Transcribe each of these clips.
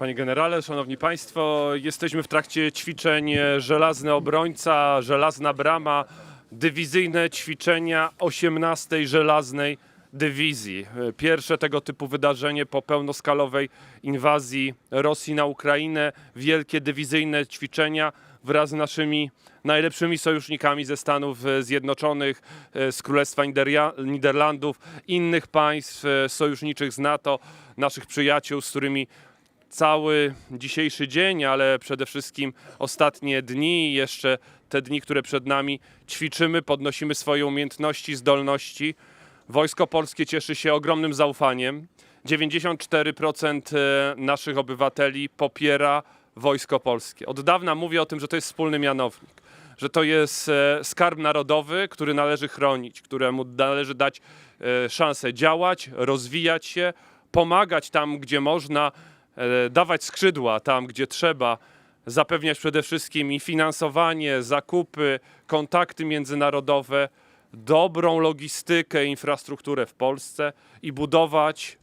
Panie generale, szanowni państwo, jesteśmy w trakcie ćwiczeń e, Żelazny Obrońca, Żelazna Brama, dywizyjne ćwiczenia 18 Żelaznej Dywizji. E, Pierwsze tego typu wydarzenie po pełnoskalowej inwazji Rosji na Ukrainę, wielkie dywizyjne ćwiczenia wraz z naszymi najlepszymi sojusznikami ze Stanów e, Zjednoczonych, z Królestwa Niderlandów, innych państw sojuszniczych z NATO, naszych przyjaciół, z którymi cały dzisiejszy dzień, ale przede wszystkim ostatnie dni jeszcze te dni, które przed nami ćwiczymy, podnosimy swoje umiejętności, zdolności. Wojsko polskie cieszy się ogromnym zaufaniem. 94% e, naszych obywateli popiera wojsko polskie. Od dawna mówię o tym, że to jest wspólny mianownik, że to jest e, skarb narodowy, który należy chronić, któremu należy dać e, szansę działać, rozwijać się, pomagać tam, gdzie można, dawać skrzydła tam, gdzie trzeba, zapewniać przede wszystkim i finansowanie, zakupy, kontakty międzynarodowe, dobrą logistykę, infrastrukturę w Polsce i budować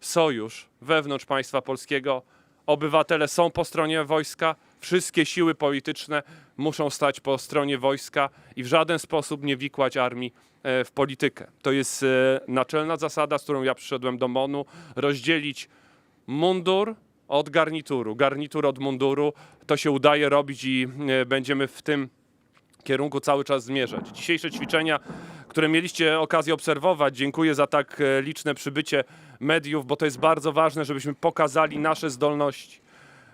sojusz wewnątrz państwa polskiego. Obywatele są po stronie wojska, wszystkie siły polityczne muszą stać po stronie wojska i w żaden sposób nie wikłać armii e, w politykę. To jest e, naczelna zasada, z którą ja przyszedłem do MONU, rozdzielić mundur od garnituru, garnitur od munduru. To się udaje robić i e, będziemy w tym kierunku cały czas zmierzać. Dzisiejsze ćwiczenia, które mieliście okazję obserwować, dziękuję za tak e, liczne przybycie mediów, bo to jest bardzo ważne, żebyśmy pokazali nasze zdolności.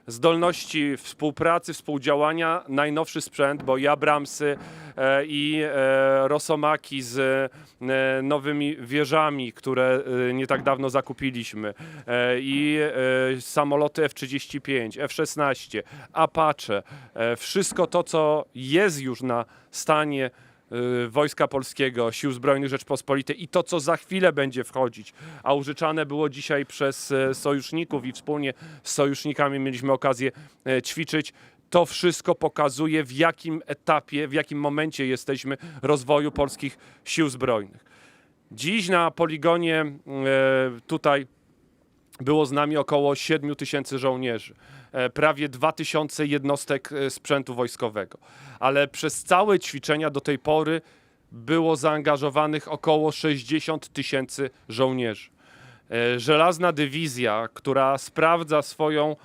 Zdolności współpracy, współdziałania, najnowszy sprzęt, bo i Abramsy e, i e, Rosomaki z e, nowymi wieżami, które e, nie tak dawno zakupiliśmy, e, i e, samoloty F-35, F-16, Apache, e, wszystko to, co jest już na stanie Wojska Polskiego, Sił Zbrojnych Rzeczpospolitej i to, co za chwilę będzie wchodzić, a użyczane było dzisiaj przez e, sojuszników i wspólnie z sojusznikami mieliśmy okazję e, ćwiczyć. To wszystko pokazuje, w jakim etapie, w jakim momencie jesteśmy rozwoju polskich sił zbrojnych. Dziś na poligonie tutaj było z nami około 7 tysięcy żołnierzy, e, prawie 2 tysiące jednostek e, sprzętu wojskowego. Ale przez całe ćwiczenia do tej pory było zaangażowanych około 60 tysięcy żołnierzy. E, Żelazna dywizja, która sprawdza swoją,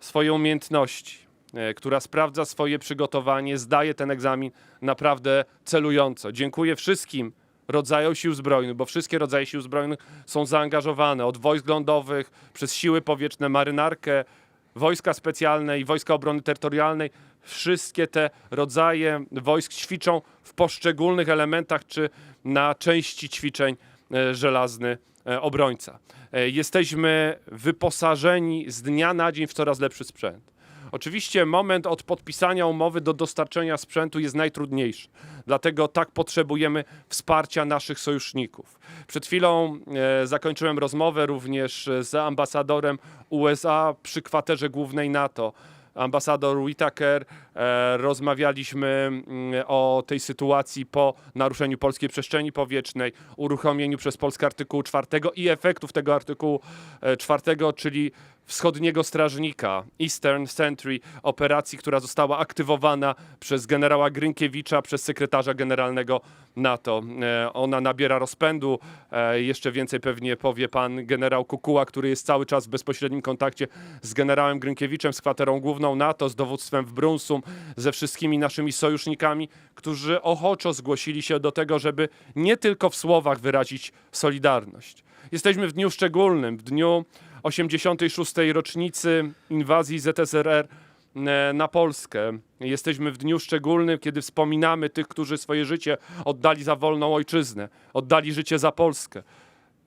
swoje umiejętności, która sprawdza swoje przygotowanie, zdaje ten egzamin naprawdę celująco. Dziękuję wszystkim rodzajom sił zbrojnych, bo wszystkie rodzaje sił zbrojnych są zaangażowane od wojsk lądowych, przez siły powietrzne, marynarkę, wojska specjalne i wojska obrony terytorialnej. Wszystkie te rodzaje wojsk ćwiczą w poszczególnych elementach czy na części ćwiczeń e, żelazny e, obrońca. E, Jesteśmy wyposażeni z dnia na dzień w coraz lepszy sprzęt. Oczywiście moment od podpisania umowy do dostarczenia sprzętu jest najtrudniejszy. Dlatego tak potrzebujemy wsparcia naszych sojuszników. Przed chwilą e, zakończyłem rozmowę również z ambasadorem USA przy kwaterze głównej NATO. Ambasador Whitaker, e, rozmawialiśmy mm, o tej sytuacji po naruszeniu polskiej przestrzeni powietrznej, uruchomieniu przez Polskę artykułu 4 i efektów tego artykułu e, 4, czyli wschodniego strażnika Eastern Sentry, operacji, która została aktywowana przez generała Grynkiewicza, przez sekretarza generalnego NATO. E, Ona nabiera rozpędu. E, Jeszcze więcej pewnie powie pan generał Kukuła, który jest cały czas w bezpośrednim kontakcie z generałem Grynkiewiczem, z kwaterą główną NATO, z dowództwem w Brunsum, ze wszystkimi naszymi sojusznikami, którzy ochoczo zgłosili się do tego, żeby nie tylko w słowach wyrazić solidarność. Jesteśmy w dniu szczególnym, w dniu 86. rocznicy inwazji ZSRR e, na Polskę. Jesteśmy w dniu szczególnym, kiedy wspominamy tych, którzy swoje życie oddali za wolną ojczyznę, oddali życie za Polskę.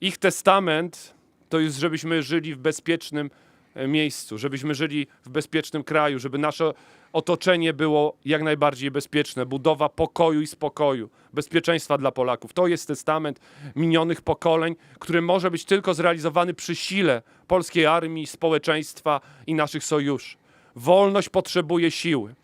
Ich testament to jest, żebyśmy żyli w bezpiecznym e, miejscu, żebyśmy żyli w bezpiecznym kraju, żeby nasze otoczenie było jak najbardziej bezpieczne, budowa pokoju i spokoju, bezpieczeństwa dla Polaków. To jest testament minionych pokoleń, który może być tylko zrealizowany przy sile polskiej armii, społeczeństwa i naszych sojuszy. Wolność potrzebuje siły.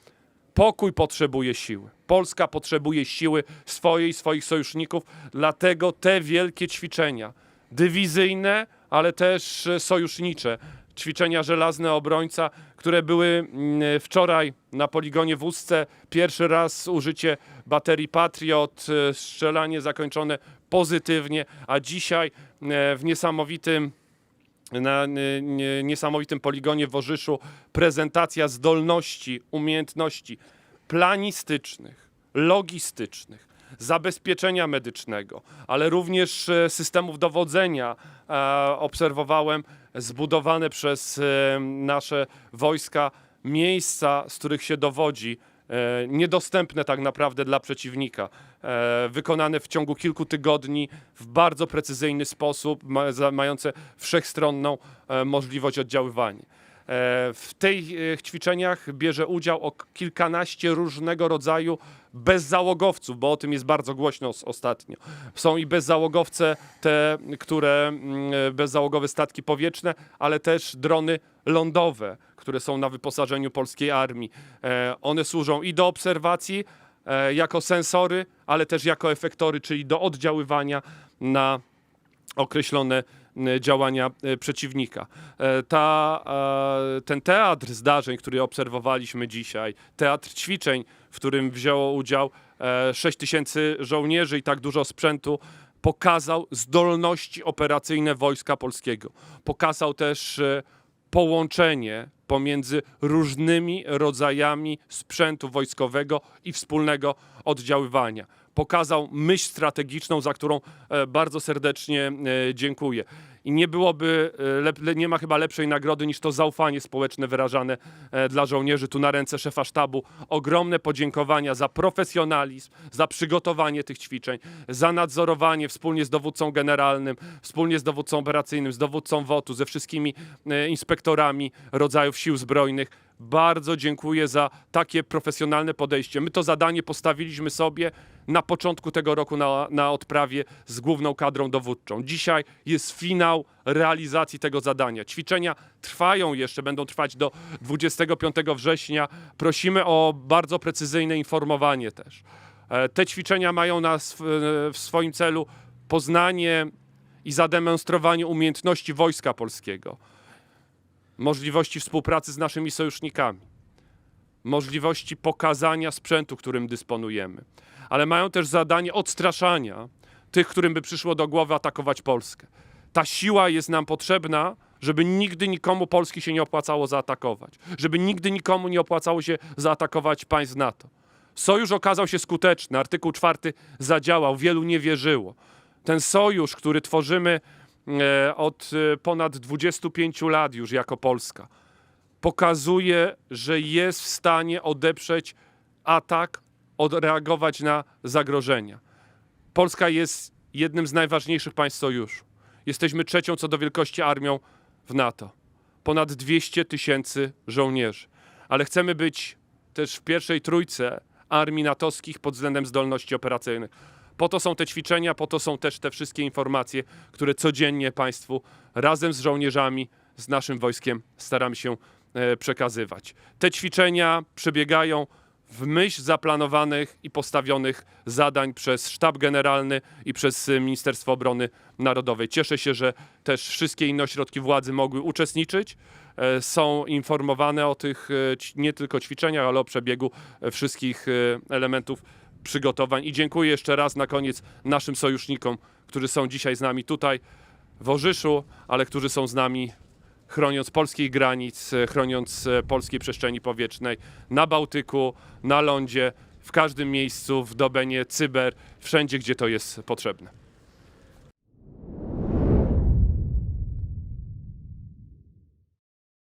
Pokój potrzebuje siły. Polska potrzebuje siły swojej, swoich sojuszników, dlatego te wielkie ćwiczenia dywizyjne, ale też e, sojusznicze. Ćwiczenia żelazne obrońca, które były mm, wczoraj na poligonie w Ustce. Pierwszy raz użycie baterii Patriot, e, strzelanie zakończone pozytywnie, a dzisiaj e, w niesamowitym na nie- nie- niesamowitym poligonie w Orzyszu prezentacja zdolności, umiejętności planistycznych, logistycznych, zabezpieczenia medycznego, ale również e, systemów dowodzenia e, obserwowałem zbudowane przez e, nasze wojska miejsca, z których się dowodzi, niedostępne tak naprawdę dla przeciwnika, wykonane w ciągu kilku tygodni w bardzo precyzyjny sposób, mające wszechstronną możliwość oddziaływania. E, W tych ćwiczeniach bierze udział o kilkanaście różnego rodzaju bezzałogowców, bo o tym jest bardzo głośno os- ostatnio. Są i bezzałogowce, te, które mm, bezzałogowe statki powietrzne, ale też drony lądowe, które są na wyposażeniu polskiej armii. E, One służą i do obserwacji, e, jako sensory, ale też jako efektory, czyli do oddziaływania na określone działania e, przeciwnika. E, Ta, e, ten teatr zdarzeń, który obserwowaliśmy dzisiaj, teatr ćwiczeń, w którym wzięło udział 6 tysięcy żołnierzy i tak dużo sprzętu, pokazał zdolności operacyjne Wojska Polskiego. Pokazał też e, połączenie pomiędzy różnymi rodzajami sprzętu wojskowego i wspólnego oddziaływania. Pokazał myśl strategiczną, za którą e, bardzo serdecznie e, dziękuję. I nie byłoby, e, nie ma chyba lepszej nagrody niż to zaufanie społeczne wyrażane dla żołnierzy. Tu na ręce szefa sztabu ogromne podziękowania za profesjonalizm, za przygotowanie tych ćwiczeń, za nadzorowanie wspólnie z dowódcą generalnym, wspólnie z dowódcą operacyjnym, z dowódcą WOT-u, ze wszystkimi inspektorami rodzajów sił zbrojnych. Bardzo dziękuję za takie profesjonalne podejście. My to zadanie postawiliśmy sobie na początku tego roku na, na odprawie z główną kadrą dowódczą. Dzisiaj jest finał realizacji tego zadania. Ćwiczenia trwają jeszcze, będą trwać do 25 września. Prosimy o bardzo precyzyjne informowanie też. E, Te ćwiczenia mają na sw- w swoim celu poznanie i zademonstrowanie umiejętności Wojska Polskiego możliwości współpracy z naszymi sojusznikami, możliwości pokazania sprzętu, którym dysponujemy, ale mają też zadanie odstraszania tych, którym by przyszło do głowy atakować Polskę. Ta siła jest nam potrzebna, żeby nigdy nikomu Polski się nie opłacało zaatakować, żeby nigdy nikomu nie opłacało się zaatakować państw NATO. Sojusz okazał się skuteczny, artykuł czwarty zadziałał, wielu nie wierzyło. Ten sojusz, który tworzymy od e, ponad 25 lat już jako Polska, pokazuje, że jest w stanie odeprzeć atak, odreagować na zagrożenia. Polska jest jednym z najważniejszych państw sojuszu. Jesteśmy trzecią co do wielkości armią w NATO. Ponad 200 tysięcy żołnierzy. Ale chcemy być też w pierwszej trójce armii natowskich pod względem zdolności operacyjnych. Po to są te ćwiczenia, po to są też te wszystkie informacje, które codziennie Państwu razem z żołnierzami, z naszym wojskiem staramy się e, przekazywać. Te ćwiczenia przebiegają w myśl zaplanowanych i postawionych zadań przez Sztab Generalny i przez e, Ministerstwo Obrony Narodowej. Cieszę się, że też wszystkie inne ośrodki władzy mogły uczestniczyć. E, Są informowane o tych nie tylko ćwiczeniach, ale o przebiegu wszystkich elementów przygotowań. I dziękuję jeszcze raz na koniec naszym sojusznikom, którzy są dzisiaj z nami tutaj w Orzyszu, ale którzy są z nami chroniąc polskich granic, e, chroniąc e, polskiej przestrzeni powietrznej na Bałtyku, na lądzie, w każdym miejscu, w Dobenie, Cyber, wszędzie, gdzie to jest potrzebne.